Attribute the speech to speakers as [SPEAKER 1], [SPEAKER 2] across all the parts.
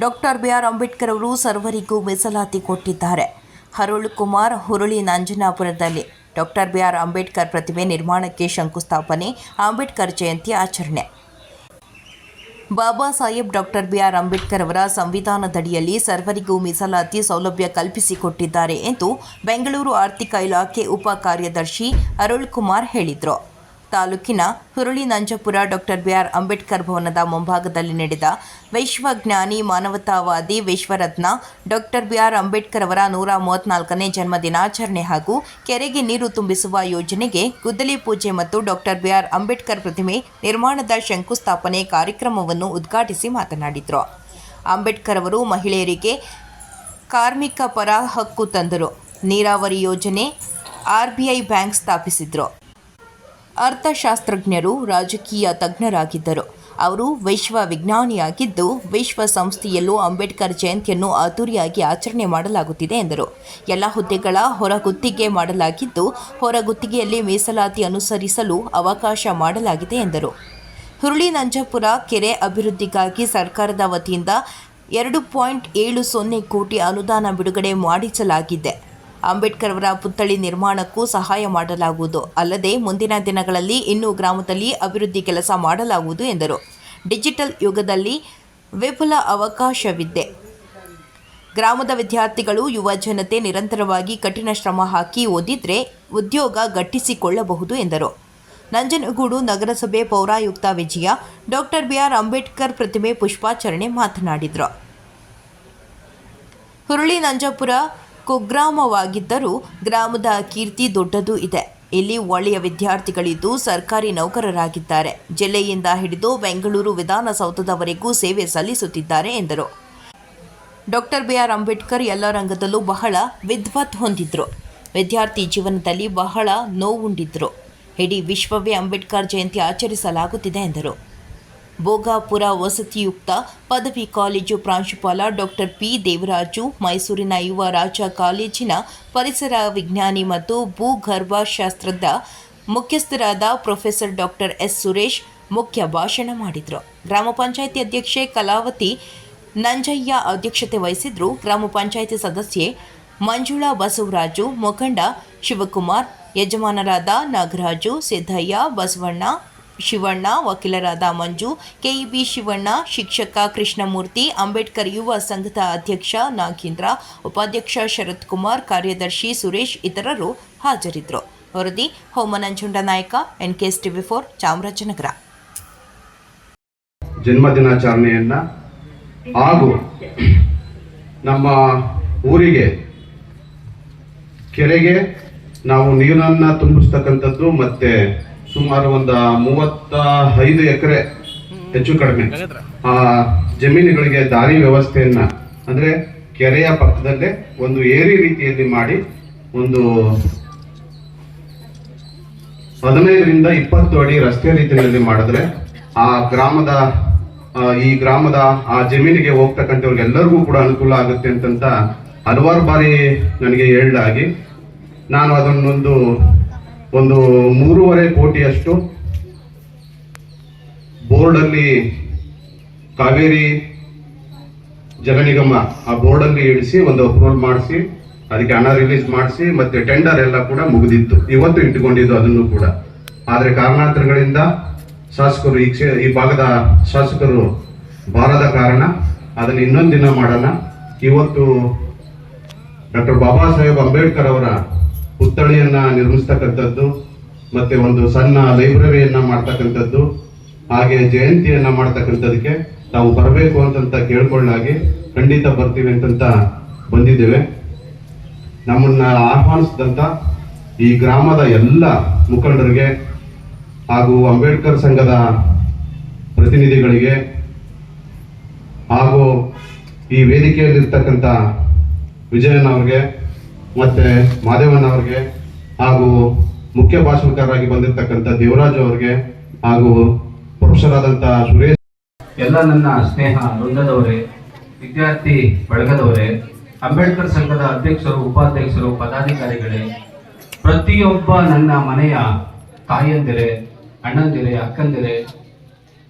[SPEAKER 1] Doctor B R Ambedkar ಅವರು ಸರ್ವರಿಗೂ ಮೀಸಲಾತಿ ಕೊಟ್ಟಿದ್ದಾರೆ. ಹರುಳ್ ಕುಮಾರ್ ಹುರುಳಿ ನಂಜನಾಪುರದಲ್ಲಿ ಡಾಕ್ಟರ್ ಬಿ ಆರ್ ಅಂಬೇಡ್ಕರ್ ಪ್ರತಿಮೆ ನಿರ್ಮಾಣಕ್ಕೆ ಶಂಕುಸ್ಥಾಪನೆ, ಅಂಬೇಡ್ಕರ್ ಜಯಂತಿ ಆಚರಣೆ. Baba Saheb doctor B R Ambedkar ಅವರ ಸಂವಿಧಾನದಡಿಯಲ್ಲಿ ಸರ್ವರಿಗೂ ಮೀಸಲಾತಿ ಸೌಲಭ್ಯ ಕಲ್ಪಿಸಿಕೊಟ್ಟಿದ್ದಾರೆ ಎಂದು ಬೆಂಗಳೂರು ಆರ್ಥಿಕ ಇಲಾಖೆ ಉಪ ಕಾರ್ಯದರ್ಶಿ ಅರುಳ್ ಕುಮಾರ್ ಹೇಳಿದರು. ತಾಲೂಕಿನ ಹುರುಳಿ ನಂಜಪುರ ಡಾಕ್ಟರ್ ಬಿಆರ್ ಅಂಬೇಡ್ಕರ್ ಭವನದ ಮುಂಭಾಗದಲ್ಲಿ ನಡೆದ ವಿಶ್ವಜ್ಞಾನಿ ಮಾನವತಾವಾದಿ ವಿಶ್ವರತ್ನ ಡಾಕ್ಟರ್ ಬಿಆರ್ ಅಂಬೇಡ್ಕರ್ ಅವರ ನೂರ ಮೂವತ್ನಾಲ್ಕನೇ ಜನ್ಮ ದಿನಾಚರಣೆ ಹಾಗೂ ಕೆರೆಗೆ ನೀರು ತುಂಬಿಸುವ ಯೋಜನೆಗೆ ಗುದ್ದಲಿ ಪೂಜೆ ಮತ್ತು ಡಾಕ್ಟರ್ ಬಿಆರ್ ಅಂಬೇಡ್ಕರ್ ಪ್ರತಿಮೆ ನಿರ್ಮಾಣದ ಶಂಕುಸ್ಥಾಪನೆ ಕಾರ್ಯಕ್ರಮವನ್ನು ಉದ್ಘಾಟಿಸಿ ಮಾತನಾಡಿದರು. ಅಂಬೇಡ್ಕರ್ ಅವರು ಮಹಿಳೆಯರಿಗೆ ಕಾರ್ಮಿಕ ಪರ ಹಕ್ಕು ತಂದರು. ನೀರಾವರಿ ಯೋಜನೆ ಆರ್ಬಿಐ ಬ್ಯಾಂಕ್ ಸ್ಥಾಪಿಸಿದ್ರು. ಅರ್ಥಶಾಸ್ತ್ರಜ್ಞರು ರಾಜಕೀಯ ತಜ್ಞರಾಗಿದ್ದರು. ಅವರು ವಿಶ್ವ ವಿಜ್ಞಾನಿಯಾಗಿದ್ದು ವಿಶ್ವಸಂಸ್ಥೆಯಲ್ಲೂ ಅಂಬೇಡ್ಕರ್ ಜಯಂತಿಯನ್ನು ಅದ್ದೂರಿಯಾಗಿ ಆಚರಣೆ ಮಾಡಲಾಗುತ್ತಿದೆ ಎಂದರು. ಎಲ್ಲ ಹುದ್ದೆಗಳ ಹೊರಗುತ್ತಿಗೆ ಮಾಡಲಾಗಿದ್ದು, ಹೊರಗುತ್ತಿಗೆಯಲ್ಲಿ ಮೀಸಲಾತಿ ಅನುಸರಿಸಲು ಅವಕಾಶ ಮಾಡಲಾಗಿದೆ ಎಂದರು. ಹುರುಳಿ ನಂಜಪುರ ಕೆರೆ ಅಭಿವೃದ್ಧಿಗಾಗಿ ಸರ್ಕಾರದ ವತಿಯಿಂದ ಎರಡು ಪಾಯಿಂಟ್ ಏಳು ಸೊನ್ನೆ ಕೋಟಿ ಅನುದಾನ ಬಿಡುಗಡೆ ಮಾಡಿಸಲಾಗಿದೆ. ಅಂಬೇಡ್ಕರ್ ಅವರ ಪುತ್ಥಳಿ ನಿರ್ಮಾಣಕ್ಕೂ ಸಹಾಯ ಮಾಡಲಾಗುವುದು. ಅಲ್ಲದೆ ಮುಂದಿನ ದಿನಗಳಲ್ಲಿ ಇನ್ನೂ ಗ್ರಾಮದಲ್ಲಿ ಅಭಿವೃದ್ಧಿ ಕೆಲಸ ಮಾಡಲಾಗುವುದು ಎಂದರು. ಡಿಜಿಟಲ್ ಯುಗದಲ್ಲಿ ವಿಫುಲ ಅವಕಾಶವಿದೆ. ಗ್ರಾಮದ ವಿದ್ಯಾರ್ಥಿಗಳು, ಯುವ ಜನತೆ ನಿರಂತರವಾಗಿ ಕಠಿಣ ಶ್ರಮ ಹಾಕಿ ಓದಿದ್ರೆ ಉದ್ಯೋಗ ಗಟ್ಟಿಸಿಕೊಳ್ಳಬಹುದು ಎಂದರು. ನಂಜನಗೂಡು ನಗರಸಭೆ ಪೌರಾಯುಕ್ತ ವಿಜಯ ಡಾಕ್ಟರ್ ಬಿಆರ್. ಅಂಬೇಡ್ಕರ್ ಪ್ರತಿಮೆ ಪುಷ್ಪಾಚರಣೆ ಮಾತನಾಡಿದರು. ಹುರುಳಿ ನಂಜಪುರ ಕುಗ್ರಾಮವಾಗಿದ್ದರೂ ಗ್ರಾಮದ ಕೀರ್ತಿ ದೊಡ್ಡದು ಇದೆ. ಇಲ್ಲಿ ಒಳ್ಳೆಯ ವಿದ್ಯಾರ್ಥಿಗಳಿದ್ದು ಸರ್ಕಾರಿ ನೌಕರರಾಗಿದ್ದಾರೆ. ಜಿಲ್ಲೆಯಿಂದ ಹಿಡಿದು ಬೆಂಗಳೂರು ವಿಧಾನಸೌಧದವರೆಗೂ ಸೇವೆ ಸಲ್ಲಿಸುತ್ತಿದ್ದಾರೆ ಎಂದರು. ಡಾಕ್ಟರ್ ಬಿಆರ್ ಅಂಬೇಡ್ಕರ್ ಎಲ್ಲ ರಂಗದಲ್ಲೂ ಬಹಳ ವಿದ್ವತ್ ಹೊಂದಿದ್ರು. ವಿದ್ಯಾರ್ಥಿ ಜೀವನದಲ್ಲಿ ಬಹಳ ನೋವುಂಡಿದ್ರು. ಇಡೀ ವಿಶ್ವವೇ ಅಂಬೇಡ್ಕರ್ ಜಯಂತಿ ಆಚರಿಸಲಾಗುತ್ತಿದೆ ಎಂದರು. ಭೋಗಾಪುರ ವಸತಿಯುಕ್ತ ಪದವಿ ಕಾಲೇಜು ಪ್ರಾಂಶುಪಾಲ ಡಾಕ್ಟರ್ ಪಿ ದೇವರಾಜು, ಮೈಸೂರಿನ ಯುವ ರಾಜ ಕಾಲೇಜಿನ ಪರಿಸರ ವಿಜ್ಞಾನಿ ಮತ್ತು ಭೂಗರ್ಭಶಾಸ್ತ್ರದ ಮುಖ್ಯಸ್ಥರಾದ ಪ್ರೊಫೆಸರ್ ಡಾಕ್ಟರ್ ಎಸ್ ಸುರೇಶ್ ಮುಖ್ಯ ಭಾಷಣ ಮಾಡಿದರು. ಗ್ರಾಮ ಪಂಚಾಯಿತಿ ಅಧ್ಯಕ್ಷೆ ಕಲಾವತಿ ನಂಜಯ್ಯ ಅಧ್ಯಕ್ಷತೆ ವಹಿಸಿದ್ರು. ಗ್ರಾಮ ಪಂಚಾಯಿತಿ ಸದಸ್ಯೆ ಮಂಜುಳಾ ಬಸವರಾಜು, ಮುಖಂಡ ಶಿವಕುಮಾರ್, ಯಜಮಾನರಾದ ನಾಗರಾಜು, ಸಿದ್ದಯ್ಯ, ಬಸವಣ್ಣ ಶಿವಣ್ಣ, ವಕೀಲರಾದ ಮಂಜು, ಕೆಇಬಿ ಶಿವಣ್ಣ, ಶಿಕ್ಷಕ ಕೃಷ್ಣಮೂರ್ತಿ, ಅಂಬೇಡ್ಕರ್ ಯುವ ಸಂಘದ ಅಧ್ಯಕ್ಷ ನಾಗೇಂದ್ರ, ಉಪಾಧ್ಯಕ್ಷ ಶರತ್ ಕುಮಾರ್ ಕಾರ್ಯದರ್ಶಿ ಸುರೇಶ್ ಇತರರು ಹಾಜರಿದ್ದರು. ವರದಿ Homananjunda Nayaka, NKS TV four, Chamarajanagar.
[SPEAKER 2] ಜನ್ಮದಿನಾಚರಣೆಯನ್ನ ಹಾಗೂ ನಮ್ಮ ಊರಿಗೆ, ಕೆರೆಗೆ ನಾವು ನೀರನ್ನ ತುಂಬಿಸ್ತಕ್ಕಂಥದ್ದು ಮತ್ತೆ ಸುಮಾರು ಒಂದು ಮೂವತ್ತ ಐದು ಎಕರೆ ಹೆಚ್ಚು ಕಡಿಮೆ. ಆ ಜಮೀನುಗಳಿಗೆ ದಾರಿ ವ್ಯವಸ್ಥೆಯನ್ನ ಅಂದ್ರೆ ಕೆರೆಯ ಪಕ್ಕದಲ್ಲೇ ಒಂದು ಏರಿ ರೀತಿಯಲ್ಲಿ ಮಾಡಿ ಒಂದು ಹದಿನೈದರಿಂದ ಇಪ್ಪತ್ತು ಅಡಿ ರಸ್ತೆ ರೀತಿಯಲ್ಲಿ ಮಾಡಿದ್ರೆ ಆ ಗ್ರಾಮದ ಈ ಗ್ರಾಮದ ಆ ಜಮೀನಿಗೆ ಹೋಗ್ತಕ್ಕಂಥವ್ರಿಗೆಲ್ಲರಿಗೂ ಕೂಡ ಅನುಕೂಲ ಆಗುತ್ತೆ ಅಂತಂತ ಹಲವಾರು ಬಾರಿ ನನಗೆ ಹೇಳಲಾಗಿ ನಾನು ಅದನ್ನೊಂದು ಒಂದು ಮೂರುವರೆ ಕೋಟಿಯಷ್ಟು ಬೋರ್ಡಲ್ಲಿ ಕಾವೇರಿ ಜಲ ನಿಗಮ ಆ ಬೋರ್ಡಲ್ಲಿ ಇಳಿಸಿ ಒಂದು ಅಪ್ರೂವಲ್ ಮಾಡಿಸಿ, ಅದಕ್ಕೆ ಹಣ ರಿಲೀಸ್ ಮಾಡಿಸಿ, ಮತ್ತೆ ಟೆಂಡರ್ ಎಲ್ಲ ಕೂಡ ಮುಗಿದಿತ್ತು. ಇವತ್ತು ಇಟ್ಟುಕೊಂಡಿದ್ದು ಅದನ್ನು ಕೂಡ. ಆದರೆ ಕಾರಣಾಂತರಗಳಿಂದ ಶಾಸಕರು ಈ ಕ್ಷೇ, ಈ ಭಾಗದ ಶಾಸಕರು ಬಾರದ ಕಾರಣ, ಅದನ್ನು ಇನ್ನೊಂದು ದಿನ ಮಾಡೋಣ. ಇವತ್ತು ಡಾಕ್ಟರ್ ಬಾಬಾ ಸಾಹೇಬ್ ಅಂಬೇಡ್ಕರ್ ಅವರ ಪುತ್ಥಳಿಯನ್ನ ನಿರ್ಮಿಸ್ತಕ್ಕಂಥದ್ದು, ಮತ್ತೆ ಒಂದು ಸಣ್ಣ ಲೈಬ್ರರಿಯನ್ನ ಮಾಡ್ತಕ್ಕಂಥದ್ದು, ಹಾಗೆ ಜಯಂತಿಯನ್ನ ಮಾಡ್ತಕ್ಕಂಥದಕ್ಕೆ ತಾವು ಬರಬೇಕು ಅಂತಂತ ಕೇಳ್ಕೊಳ್ಳಾಗಿ ಖಂಡಿತ ಬರ್ತೀವಿ ಅಂತಂತ ಬಂದಿದ್ದೇವೆ. ನಮ್ಮನ್ನ ಆಹ್ವಾನಿಸಿದಂತ ಈ ಗ್ರಾಮದ ಎಲ್ಲ ಮುಖಂಡರಿಗೆ ಹಾಗೂ ಅಂಬೇಡ್ಕರ್ ಸಂಘದ ಪ್ರತಿನಿಧಿಗಳಿಗೆ ಹಾಗೂ ಈ ವೇದಿಕೆಯಲ್ಲಿರ್ತಕ್ಕಂಥ ವಿಜಯನ್ ಅವ್ರಿಗೆ ಮತ್ತೆ ಮಾದೇವನ್ ಅವ್ರಿಗೆ ಹಾಗೂ ಮುಖ್ಯ ಭಾಷಣಕಾರರಾಗಿ ಬಂದಿರತಕ್ಕಂಥ ದೇವರಾಜ್ ಅವ್ರಿಗೆ ಹಾಗೂ ಪುರುಷರಾದಂತಹ ಸುರೇಶ್
[SPEAKER 3] ಎಲ್ಲ ನನ್ನ ಸ್ನೇಹ ವೃಂದದವರೇ, ವಿದ್ಯಾರ್ಥಿ ಬಳಗದವರೇ, ಅಂಬೇಡ್ಕರ್ ಸಂಘದ ಅಧ್ಯಕ್ಷರು, ಉಪಾಧ್ಯಕ್ಷರು, ಪದಾಧಿಕಾರಿಗಳೇ, ಪ್ರತಿಯೊಬ್ಬ ನನ್ನ ಮನೆಯ ತಾಯಂದಿರೆ ಅಣ್ಣಂದಿರೆ, ಅಕ್ಕಂದಿರೆ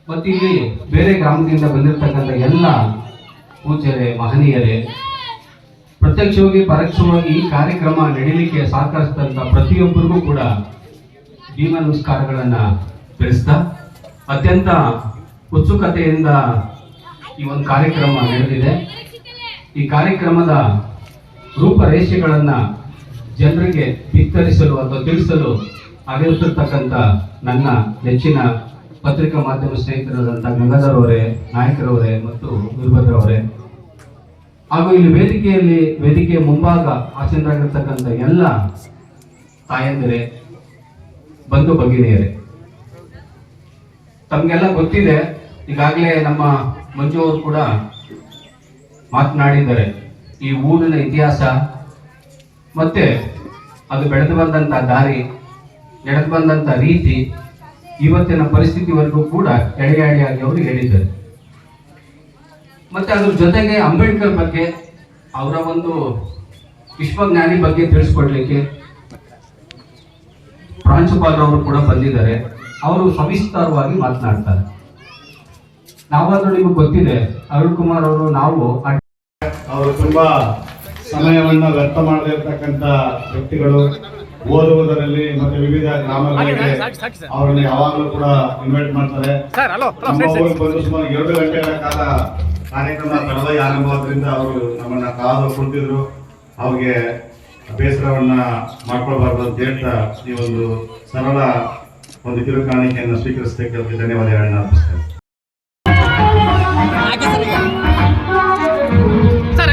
[SPEAKER 3] ಮತ್ತು ಇಲ್ಲಿ ಬೇರೆ ಗ್ರಾಮದಿಂದ ಬಂದಿರತಕ್ಕಂಥ ಎಲ್ಲ ಪೂಜ್ಯರೇ, ಮಹನೀಯರೇ ಪ್ರತ್ಯಕ್ಷವಾಗಿ, ಪರೋಕ್ಷವಾಗಿ ಈ ಕಾರ್ಯಕ್ರಮ ನಡೀಲಿಕ್ಕೆ ಸಹಕರಿಸಿದಂಥ ಪ್ರತಿಯೊಬ್ಬರಿಗೂ ಕೂಡ ಭೀಮ ನಮಸ್ಕಾರಗಳನ್ನು ತಿಳಿಸ್ತಾ, ಅತ್ಯಂತ ಉತ್ಸುಕತೆಯಿಂದ ಈ ಒಂದು ಕಾರ್ಯಕ್ರಮ ನಡೆದಿದೆ. ಈ ಕಾರ್ಯಕ್ರಮದ ರೂಪರೇಷೆಗಳನ್ನು ಜನರಿಗೆ ಬಿತ್ತರಿಸಲು ಅಥವಾ ತಿಳಿಸಲು ಆಗಿರತಕ್ಕಂಥ ನನ್ನ ನೆಚ್ಚಿನ ಪತ್ರಿಕಾ ಮಾಧ್ಯಮ ಸ್ನೇಹಿತರಾದಂಥ ಗಂಗಾಧರ್ ನಾಯಕರವರೇ ಮತ್ತು ವೀರಭದ್ರ ಅವರೇ ಹಾಗೂ ಇಲ್ಲಿ ವೇದಿಕೆಯಲ್ಲಿ, ವೇದಿಕೆಯ ಮುಂಭಾಗ ಆಸೀನರಾಗಿರ್ತಕ್ಕಂಥ ಎಲ್ಲ ತಾಯಂದಿರೆ, ಬಂಧು ಭಗಿನಿಯರೇ, ತಮಗೆಲ್ಲ ಗೊತ್ತಿದೆ, ಈಗಾಗಲೇ ನಮ್ಮ ಮಂಜು ಅವರು ಕೂಡ ಮಾತನಾಡಿದ್ದಾರೆ. ಈ ಊರಿನ ಇತಿಹಾಸ, ಮತ್ತೆ ಅದು ಬೆಳೆದು ಬಂದಂತ ದಾರಿ, ನಡೆದು ಬಂದಂತ ರೀತಿ, ಇವತ್ತಿನ ಪರಿಸ್ಥಿತಿವರೆಗೂ ಕೂಡ ಎಡೆಯಾಡಿಯಾಗಿ ಅವರು ಹೇಳಿದ್ದಾರೆ. ಮತ್ತೆ ಅದ್ರ ಜೊತೆಗೆ ಅಂಬೇಡ್ಕರ್ ಬಗ್ಗೆ ಅವರ ಒಂದು ವಿಶ್ವಜ್ಞಾನಿ ಬಗ್ಗೆ ತಿಳಿಸ್ಕೊಡ್ಲಿಕ್ಕೆ ಪ್ರಾಂಶುಪಾಲರವರು ಕೂಡ ಬಂದಿದ್ದಾರೆ. ಅವರು ಸವಿಸ್ತಾರವಾಗಿ ಮಾತನಾಡ್ತಾರೆ. ನಾವಾದ್ರೂ ನಿಮಗೆ ಗೊತ್ತಿದೆ ಅರುಣ್ ಕುಮಾರ್ ಅವರು ನಾವು
[SPEAKER 2] ಅವರು ತುಂಬಾ ಸಮಯವನ್ನ ವ್ಯರ್ಥ ಮಾಡದಿರ್ತಕ್ಕಂಥ ವ್ಯಕ್ತಿಗಳು. ಓದುವುದರಲ್ಲಿ ಮತ್ತೆ ವಿವಿಧ ಗ್ರಾಮಗಳಿಗೆ ಅವರನ್ನ ಯಾವಾಗಲೂ ಕೂಡ ಇನ್ವೈಟ್ ಮಾಡ್ತಾರೆ. ಬಂದು ಸುಮಾರು ಎರಡು ಗಂಟೆಗಳ ಕಾಲ ಕಾರ್ಯಕ್ರಮ ತಡವಾಗಿ ಆರಂಭವಾದ್ರಿಂದ ಅವರು ನಮ್ಮನ್ನ ಕಾದು ಕುಳಿತಿದ್ರು ಅವ್ರಿಗೆ ಬೇಸರವನ್ನ ಮಾಡ್ಕೊಳ್ಬಾರ್ದು ಅಂತ ಹೇಳ್ತಾ ಈ ಒಂದು ಸರಳ ಒಂದು ಕಿರು ಕಾಣಿಕೆಯನ್ನು ಸ್ವೀಕರಿಸಲಿಕ್ಕೆ ಧನ್ಯವಾದಗಳನ್ನ ಅರ್ಪಿಸ್ತೇನೆ
[SPEAKER 4] ಸರ್